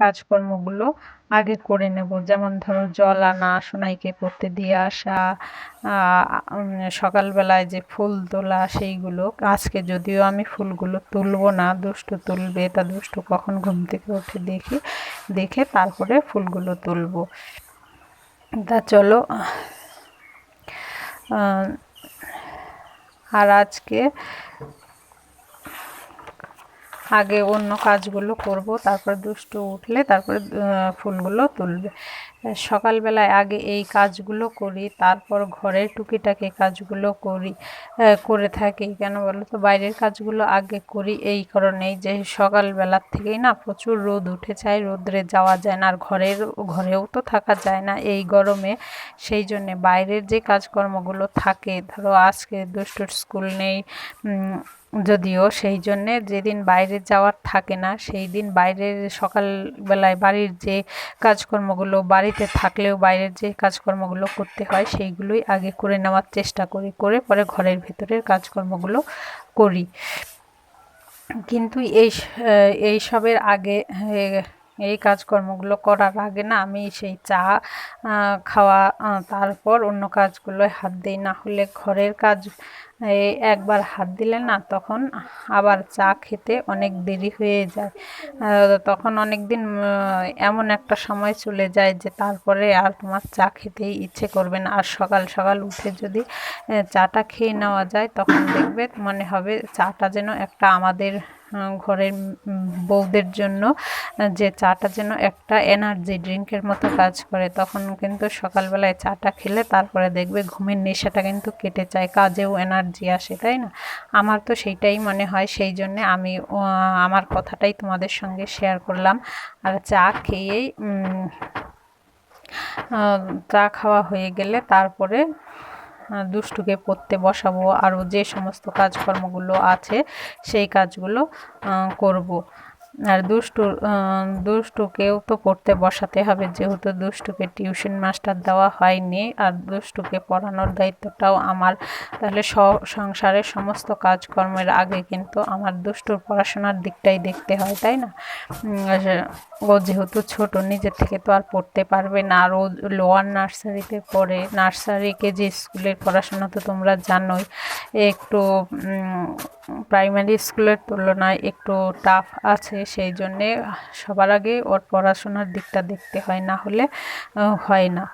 কাজকর্মগুলো আগে করে নেব। যেমন ধরো জল আনা, সোনাইকে পড়তে দিয়ে আসা সকালবেলায় যে ফুল তোলা সেইগুলো। আজকে যদিও আমি ফুলগুলো তুলবো না, দুষ্টু তুলবে, তা দুষ্টু কখন ঘুম থেকে উঠে দেখি, দেখে তারপরে ফুলগুলো তুলবো। তা চলো আর আজকে আগে অন্য কাজগুলো করব, তারপর দুষ্টু উঠলে তারপরে ফুলগুলো তুলবে। সকালবেলায় আগে এই কাজগুলো করি, তারপর ঘরের টুকিটাকি কাজগুলো করি করে থাকি। কেন বলো তো? বাইরের কাজগুলো আগে করি এই কারণেই যে সকালবেলার থেকেই না প্রচুর রোদ উঠে যায়, রোদ্রে যাওয়া যায় না, আর ঘরের, ঘরেও তো থাকা যায় না এই গরমে। সেই জন্যে বাইরের যে কাজকর্মগুলো থাকে, ধরো আজকে দুষ্টুর স্কুল নেই যদিও সেই জন্যে যেদিন বাইরে যাওয়ার থাকে না, সেই দিন বাইরের সকালবেলায় বাড়ির যে কাজকর্মগুলো, বাড়িতে থাকলেও বাইরের যে কাজকর্মগুলো করতে হয়, সেইগুলোই আগে করে নেওয়ার চেষ্টা করি, করে পরে ঘরের ভেতরের কাজকর্মগুলো করি। কিন্তু এই এই সবের আগে এই কাজকর্মগুলো করার আগে না আমি সেই চা খাওয়া তারপর অন্য কাজগুলোয় হাত দিই, না হলে ঘরের কাজ একবার হাত দিলে না তখন আবার চা খেতে অনেক দেরি হয়ে যায়। তখন অনেক দিন এমন একটা সময় চলে যায় যে তারপরে আর তোমার চা খেতেই ইচ্ছে করবে না। আর সকাল সকাল উঠে যদি চাটা খেয়ে নেওয়া যায় তখন দেখবে মনে হবে চাটা যেন একটা আমাদের ঘরের বউদের জন্য যে চাটা যেন একটা এনার্জি ড্রিঙ্কের মতো কাজ করে, তখন কিন্তু সকালবেলায় চাটা খেলে তারপরে দেখবে ঘুমের নেশাটা কিন্তু কেটে যায়, কাজেও এনার্জি আসে, তাই না? আমার তো সেইটাই মনে হয়, সেই জন্যে আমি আমার কথাটাই তোমাদের সঙ্গে শেয়ার করলাম। আর চা খেয়েই চা খাওয়া হয়ে গেলে তারপরে দুষ্টুকে পড়তে বসাবো আরও যে সমস্ত কাজকর্মগুলো আছে সেই কাজগুলো করব। আর দুষ্টু দুষ্টুকেও তো পড়তে বসাতে হবে, যেহেতু দুষ্টুকে টিউশন মাস্টার দেওয়া হয়নি আর দুষ্টুকে পড়ানোর দায়িত্বটাও আমার। তাহলে স, সংসারের সমস্ত কাজকর্মের আগে কিন্তু আমার দুষ্টুর পড়াশোনার দিকটাই দেখতে হয়, তাই না? ও যেহেতু ছোট, নিজের থেকে তো আর পড়তে পারবে না। আর ও লোয়ার নার্সারিতে পড়ে নার্সারি কেজি স্কুলের পড়াশোনা তো তোমরা জানোই, একটু প্রাইমারি স্কুলের তুলনায় একটু টাফ আছে সেই জন্যে সবার আগে ওর পড়াশোনার দিকটা দেখতে হয়, না হলে হয় না।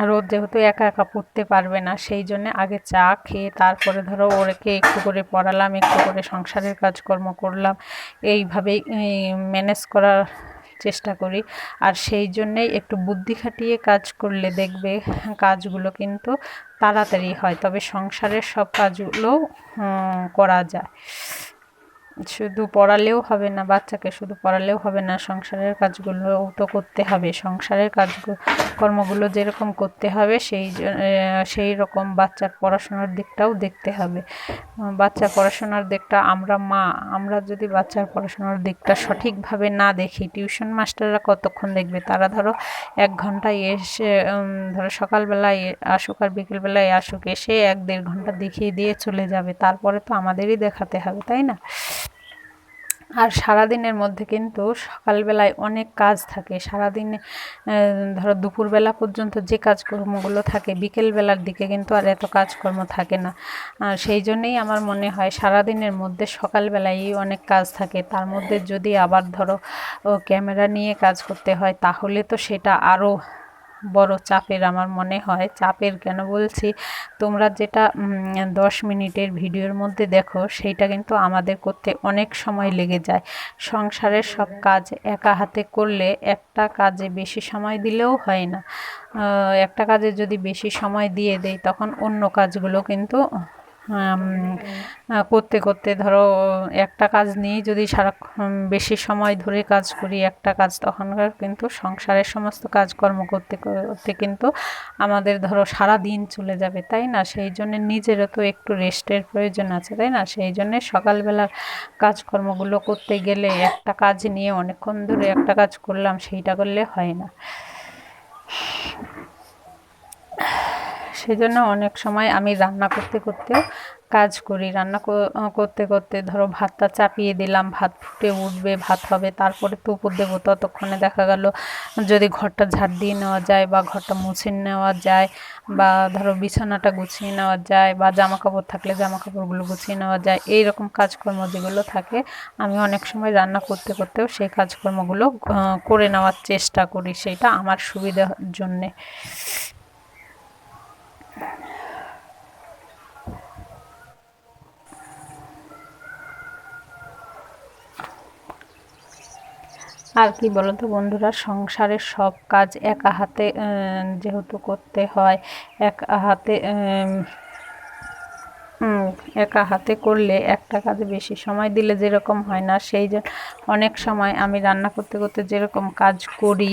আর ও যেহেতু একা একা পড়তে পারবে না, সেই জন্যে আগে চা খেয়ে তারপরে ধরো ওরকে একটু করে পড়ালাম, একটু করে সংসারের কাজকর্ম করলাম, এইভাবেই ম্যানেজ করার চেষ্টা করি। আর সেই জন্যেই একটু বুদ্ধি খাটিয়ে কাজ করলে দেখবে কাজগুলো কিন্তু তাড়াতাড়ি হয়, তবে সংসারের সব কাজগুলো করা যায়। শুধু পড়ালেও হবে না, বাচ্চাকে শুধু পড়ালেও হবে না, সংসারের কাজগুলোও তো করতে হবে। সংসারের কাজ কর্মগুলো যেরকম করতে হবে, সেই সেই রকম বাচ্চার পড়াশোনার দিকটাও দেখতে হবে। বাচ্চার পড়াশোনার দিকটা আমরা মা, আমরা যদি বাচ্চার পড়াশোনার দিকটা সঠিকভাবে না দেখি, টিউশন মাস্টাররা কতক্ষণ দেখবে? তারা ধরো এক ঘন্টায় এসে ধরো সকালবেলায় আসুক আর বিকেলবেলায় আসুক, এসে এক দেড় ঘণ্টা দেখিয়ে দিয়ে চলে যাবে। তারপরে তো আমাদেরই দেখাতে হবে, তাই না? আর সারাদিনের মধ্যে কিন্তু সকালবেলায় অনেক কাজ থাকে। সারাদিনে ধরো দুপুরবেলা পর্যন্ত যে কাজকর্মগুলো থাকে, বিকেলবেলার দিকে কিন্তু আর এত কাজকর্ম থাকে না। সেই জন্যেই আমার মনে হয় সারাদিনের মধ্যে সকালবেলায় অনেক কাজ থাকে। তার মধ্যে যদি আবার ধরো ক্যামেরা নিয়ে কাজ করতে হয়, তাহলে তো সেটা আরও বড় চাপের আমার মনে হয়। চাপের কেন বলছি? তোমরা যেটা দশ মিনিটের ভিডিওর মধ্যে দেখো, সেইটা কিন্তু আমাদের করতে অনেক সময় লেগে যায়। সংসারের সব কাজ একা হাতে করলে একটা কাজে বেশি সময় দিলেও হয় না। একটা কাজে যদি বেশি সময় দিয়ে দেয় তখন অন্য কাজগুলো কিন্তু করতে করতে ধরো একটা কাজ নিয়েই যদি সারাক্ষণ বেশি সময় ধরে কাজ করি একটা কাজ তখনকার কিন্তু সংসারের সমস্ত কাজকর্ম করতে করতে কিন্তু আমাদের ধরো সারা দিন চলে যাবে তাই না? সেই জন্য নিজেরও তো একটু রেস্টের প্রয়োজন আছে তাই না? সেই জন্যে সকালবেলার কাজকর্মগুলো করতে গেলে একটা কাজ নিয়ে অনেকক্ষণ ধরে একটা কাজ করলাম সেইটা করলে হয় না। সেই জন্য অনেক সময় আমি রান্না করতে করতেও কাজ করি। রান্না করতে করতে ধরো ভাতটা চাপিয়ে দিলাম, ভাত ফুটে উঠবে, ভাত হবে, তারপরে তো উপর দেবো। ততক্ষণে দেখা গেল যদি ঘরটা ঝাড় দিয়ে নেওয়া যায় বা ঘরটা মুছে নেওয়া যায় বা ধরো বিছানাটা গুছিয়ে নেওয়া যায় বা জামা কাপড় থাকলে জামা কাপড়গুলো গুছিয়ে নেওয়া যায় এই রকম কাজকর্ম যেগুলো থাকে, আমি অনেক সময় রান্না করতে করতেও সেই কাজকর্মগুলো করে নেওয়ার চেষ্টা করি। সেটা আমার সুবিধার জন্যে। আর কি বলতো বন্ধুরা সংসারের সব কাজ একা হাতে যেহেতু করতে হয় একা হাতে একা হাতে করলে একটা কাজে বেশি সময় দিলে যেরকম হয় না সেই জন্য অনেক সময় আমি রান্না করতে করতে যেরকম কাজ করি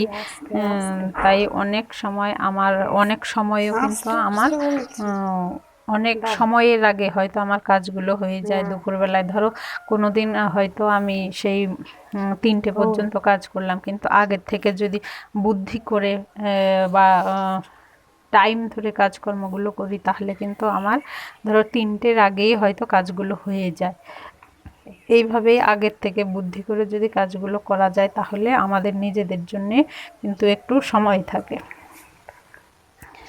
তাই অনেক সময় আমার অনেক সময়ও কিন্তু আমার অনেক সময়ের আগে হয়তো আমার কাজগুলো হয়ে যায়। দুপুরবেলায় ধরো কোনো দিন হয়তো আমি সেই তিনটে পর্যন্ত কাজ করলাম। কিন্তু আগের থেকে যদি বুদ্ধি করে বা টাইম ধরে কাজকর্মগুলো করি তাহলে কিন্তু আমার ধরো তিনটের আগেই হয়তো কাজগুলো হয়ে যায়। এইভাবেই আগের থেকে বুদ্ধি করে যদি কাজগুলো করা যায় তাহলে আমাদের নিজেদের জন্যে কিন্তু একটু সময় থাকে।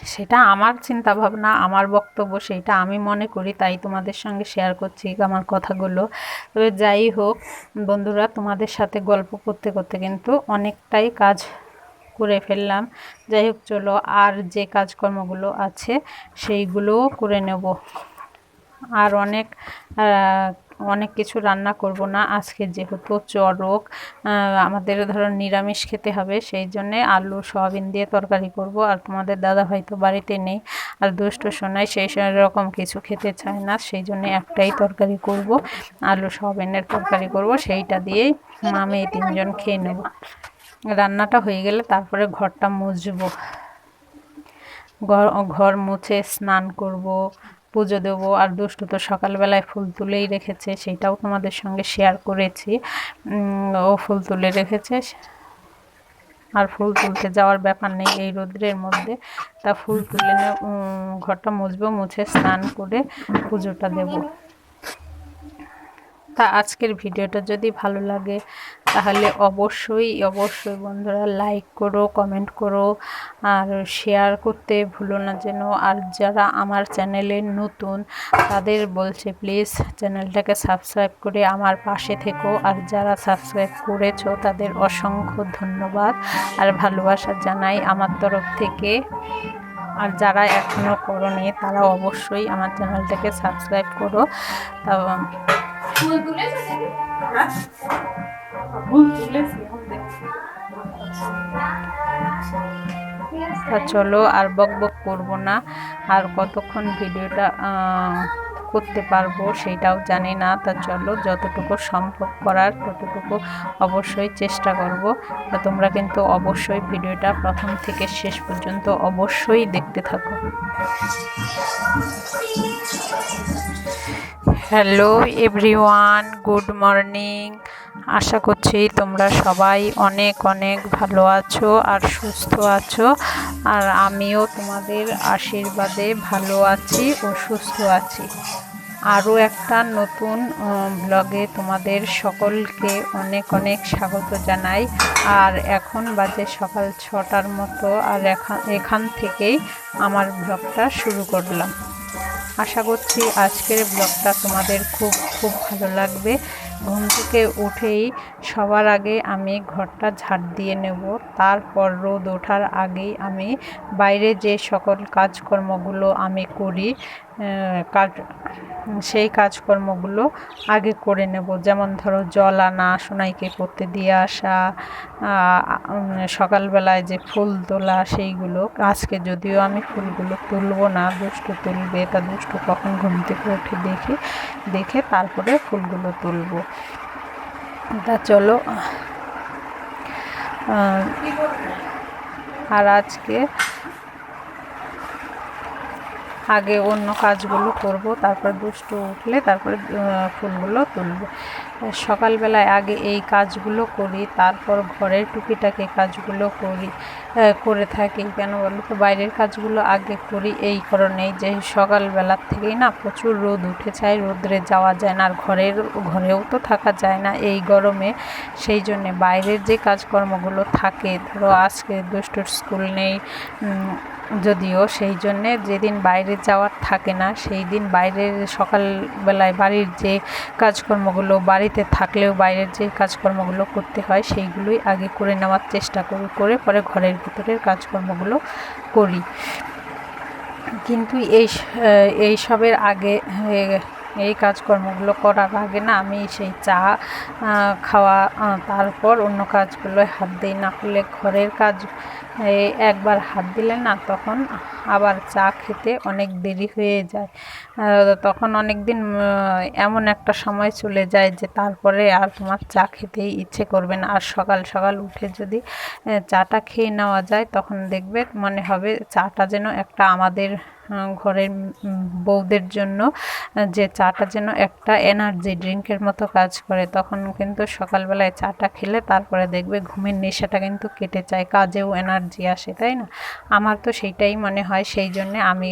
সেটা আমার চিন্তা ভাবনা আমার বক্তব্য সেইটা আমি মনে করি, তাই তোমাদের সঙ্গে শেয়ার করছি আমার কথাগুলো। তবে যাই হোক, বন্ধুরা তোমাদের সাথে গল্প করতে করতে কিন্তু অনেকটাই কাজ করে ফেললাম। যাই হোক, চলো আর যে কাজকর্মগুলো আছে সেইগুলোও করে নেব। আর অনেক অনেক কিছু রান্না করব না। আজকে যেহেতু চড়ক আমাদের ধরো নিরামিষ খেতে হবে, সেই জন্যে আলু, সয়াবিন দিয়ে তরকারি করব। আর তোমাদের দাদা হয়তো বাড়িতে নেই, আর দুষ্ট সোনাই সেই রকম কিছু খেতে চায় না, সেই জন্য একটাই তরকারি করব, আলু, সয়াবিনের তরকারি করব, সেইটা দিয়েই আমি তিনজন খেয়ে নেব। রান্নাটা হয়ে গেলে তারপরে ঘরটা মুছবো। ঘর মুছে স্নান করব পুজো দেবো আর দুষ্টু তো সকালবেলায় ফুল তুলেই রেখেছে, সেটাও তোমাদের সঙ্গে শেয়ার করেছি। ও ফুল তুলে রেখেছে। আর ফুল তুলতে যাওয়ার ব্যাপার নেই এই রোদ্রের মধ্যে। তা ফুল তুলে ঘরটা মুছবো, মুছে স্নান করে পুজোটা দেবো। তা আজকের ভিডিওটা যদি ভালো লাগে, তাহলে অবশ্যই অবশ্যই বন্ধুরা লাইক করো কমেন্ট করো, আর শেয়ার করতে ভুলো না যেন। আর যারা আমার চ্যানেলে নতুন, তাদের বলছে প্লিজ চ্যানেলটাকে সাবস্ক্রাইব করে আমার পাশে থেকো। আর যারা সাবস্ক্রাইব করেছ, তাদের অসংখ্য ধন্যবাদ। আর ভালোবাসা জানাই আমার তরফ থেকে। আর যারা এখনও করোনি, তারা অবশ্যই আমার চ্যানেলটাকে সাবস্ক্রাইব করো। তা ফুল তুলেছো দিদি? ভুল তা চলো আর বক বক করব না। আর কতক্ষণ ভিডিওটা আহ, করতে পারব সেটাও জানি না তার চলো যতটুকু সম্ভব করার ততটুকু অবশ্যই চেষ্টা করব। তা তোমরা কিন্তু অবশ্যই ভিডিওটা প্রথম থেকে শেষ পর্যন্ত অবশ্যই দেখতে থাকো। হ্যালো এভরিওয়ান গুড মর্নিং আশা করছি তোমরা সবাই অনেক অনেক ভালো আছো আর সুস্থ আছো। আর আমিও তোমাদের আশীর্বাদে ভালো আছি ও সুস্থ আছি। আরও একটা নতুন ব্লগে তোমাদের সকলকে অনেক অনেক স্বাগত জানাই। আর এখন বাজে সকাল ছটার মতো, আর এখান এখান থেকেই আমার ব্লগটা শুরু করলাম। আশা করছি আজকের ব্লগটা তোমাদের খুব খুব ভালো লাগবে। ঘুম থেকে উঠেই সবার আগে আমি ঘরটা ঝাড় দিয়ে নেব। তারপর রোদ ওঠার আগেই আমি বাইরে যে সকল কাজকর্মগুলো আমি করি কাজ, সেই কাজকর্মগুলো আগে করে নেব। যেমন ধরো জল আনা, সোনাইকে পড়তে দিয়ে আসা সকালবেলায় যে ফুল তোলা, সেইগুলো। আজকে যদিও আমি ফুলগুলো তুলবো না, দুষ্টু তুলবে, তা দুষ্টু কখন ঘুম থেকে উঠে দেখি, দেখে তারপরে ফুলগুলো তুলবো। তা চলো আর আজকে আগে অন্য কাজগুলো করব, তারপর দুষ্টু উঠলে তারপরে ফুলগুলো তুলব। সকালবেলায় আগে এই কাজগুলো করি, তারপর ঘরের টুকিটাকি কাজগুলো করি করে থাকি। কেন বলো তো? বাইরের কাজগুলো আগে করি এই কারণেই যে সকালবেলার থেকেই না প্রচুর রোদ উঠে যায় রোদ্রে যাওয়া যায় না, আর ঘরের, ঘরেও তো থাকা যায় না এই গরমে। সেই জন্যে বাইরের যে কাজকর্মগুলো থাকে, ধরো আজকে দুষ্টুর স্কুল নেই যদিও সেই জন্যে যেদিন বাইরে যাওয়ার থাকে না। সেই দিন বাইরের সকালবেলায় বাড়ির যে কাজকর্মগুলো বাড়িতে থাকলেও বাইরের যে কাজকর্মগুলো করতে হয়, সেইগুলোই আগে করে নেওয়ার চেষ্টা করি, করে পরে ঘরের ভিতরের কাজকর্মগুলো করি। কিন্তু এই এই সবের আগে এই কাজকর্মগুলো করার আগে না আমি সেই চা খাওয়া তারপর অন্য কাজগুলোয় হাত দিই। না হলে ঘরের কাজ একবার হাত দিলে না তখন আবার চা খেতে অনেক দেরি হয়ে যায়। তখন অনেক দিন এমন একটা সময় চলে যায় যে তারপরে আর তোমার চা খেতেই ইচ্ছে করবে না। আর সকাল সকাল উঠে যদি চাটা খেয়ে নেওয়া যায়, তখন দেখবে মনে হবে চাটা যেন একটা আমাদের ঘরের বউদের জন্য যে চাটা যেন একটা এনার্জি ড্রিঙ্কের মতো কাজ করে, তখন কিন্তু সকালবেলায় চাটা খেলে তারপরে দেখবে ঘুমের নেশাটা কিন্তু কেটে যায়, কাজেও এনার্জি আসে, তাই না? আমার তো সেইটাই মনে হয়, সেই জন্যে আমি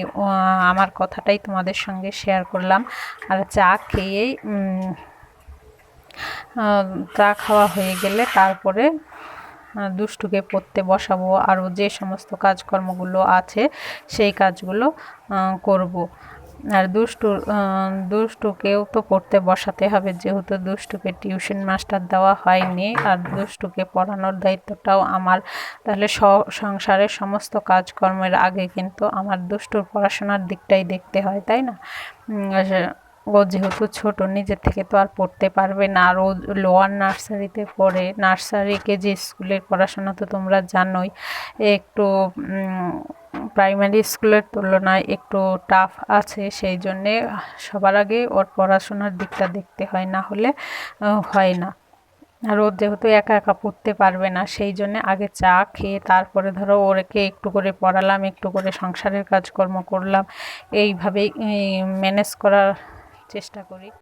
আমার কথাটাই তোমাদের সঙ্গে শেয়ার করলাম। আর চা খেয়েই চা খাওয়া হয়ে গেলে তারপরে দুষ্টুকে পড়তে বসাবো, আরও যে সমস্ত কাজকর্মগুলো আছে, সেই কাজগুলো করব। আর দুষ্টু দুষ্টুকেও তো পড়তে বসাতে হবে, যেহেতু দুষ্টুকে টিউশন মাস্টার দেওয়া হয়নি, আর দুষ্টুকে পড়ানোর দায়িত্বটাও আমার। তাহলে সংসারের সমস্ত কাজকর্মের আগে কিন্তু আমার দুষ্টুর পড়াশোনার দিকটাই দেখতে হয়, তাই না? ও যেহেতু ছোট, নিজের থেকে তো আর পড়তে পারবে না। আর ও লোয়ার নার্সারিতে পড়ে। নার্সারি কেজি স্কুলের পড়াশোনা তো তোমরা জানোই, একটু প্রাইমারি স্কুলের তুলনায় একটু টাফ আছে। সেই জন্যে সবার আগে ওর পড়াশোনার দিকটা দেখতে হয়, না হলে হয় না। আর ও যেহেতু একা একা পড়তে পারবে না, সেই জন্য আগে চা খেয়ে তারপরে ধরো ওরকে একটু করে পড়ালাম, একটু করে সংসারের কাজকর্ম করলাম। এইভাবেই ম্যানেজ করার চেষ্টা করি।